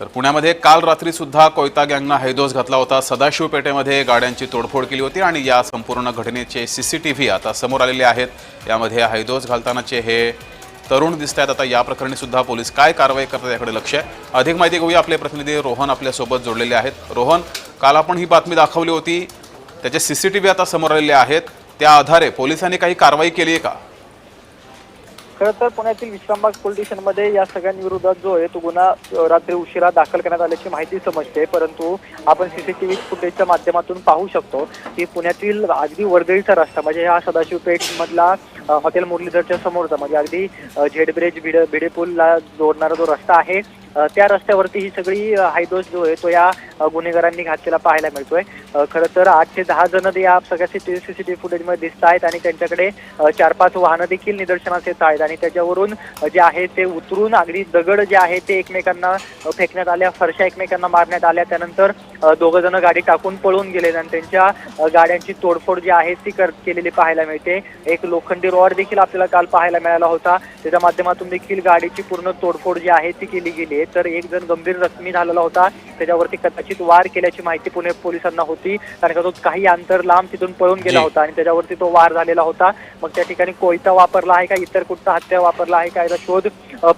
तर पुण्यामध्ये काल रात्री सुद्धा कोयता गँगनं हैदोस घातला होता. सदाशिव पेठेमध्ये गाड्यांची तोडफोड केली होती आणि या संपूर्ण घटनेचे सी सी टी व्ही आता समोर आलेले आहेत. यामध्ये हैदोस घालतानाचे हे तरुण दिसत आहेत आता या प्रकरणी सुद्धा पोलीस काय कारवाई करतात याकडे लक्ष आहे. अधिक माहिती घेऊया आपले प्रतिनिधी रोहन आपल्यासोबत जोडलेले आहेत. रोहन काल आपण ही बातमी दाखवली होती. त्याचे सी सी टी व्ही आता समोर आलेले आहेत. त्या आधारे पोलिसांनी काही कारवाई केली आहे का? खरं तर पुण्यातील विश्रामबाग पोलीस स्टेशनमध्ये या सगळ्यांविरोधात जो आहे तो गुन्हा रात्री उशिरा दाखल करण्यात आल्याची माहिती समजते. परंतु आपण सीसीटीव्ही फुटेजच्या माध्यमातून पाहू शकतो की पुण्यातील अगदी वर्दळीचा रस्ता म्हणजे हा सदाशिव पेठमधला हॉटेल मुरलीधरच्या समोरचा म्हणजे अगदी झेड ब्रिज भिडे भिडेपूलला जोडणारा जो रस्ता आहे त्या रस्त्यावरती ही सगळी हायदोस जो आहे तो या गुन्हेगारांनी घातलेला पाहायला मिळतोय. खरं तर आठ ते दहा जण ते या सगळ्या सीसीटीव्ही फुटेजमध्ये दिसत आहेत आणि त्यांच्याकडे चार पाच वाहनं देखील निदर्शनास येत आहेत आणि त्याच्यावरून जे आहे ते उतरून अगदी दगड जे आहे ते एकमेकांना फेकण्यात आल्या फरशा एकमेकांना मारण्यात आल्या. त्यानंतर दोघं जण गाडी टाकून पळून गेले आणि त्यांच्या गाड्यांची तोडफोड जी आहे ती कर केलेली पाहायला मिळते. एक लोखंडी रॉड देखील आपल्याला काल पाहायला मिळाला होता. त्याच्या माध्यमातून देखील गाडीची पूर्ण तोडफोड जी आहे ती केली गेली आहे. तर एक जण गंभीर जखमी झालेला होता. त्याच्यावरती कदाचित वार केल्याची माहिती पुणे पोलिसांना होती. कारण का तो काही अंतर लांब तिथून पळून गेला. होता आणि त्याच्यावरती तो वार झालेला होता. मग त्या ठिकाणी कोयता वापरला आहे का इतर कुठचा हत्या वापरला आहे का याचा शोध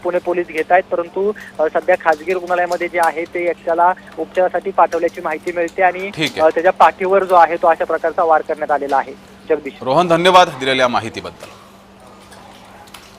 पुणे पोलीस घेत आहेत. परंतु सध्या खाजगी रुग्णालयामध्ये जे आहे ते एकट्याला उपचारासाठी पाठवल्याची माहिती मिळते आणि त्याच्या पाठीवर जो आहे तो अशा प्रकारचा वार करण्यात आलेला आहे. जगदीश. रोहन धन्यवाद दिलेल्या माहितीबद्दल.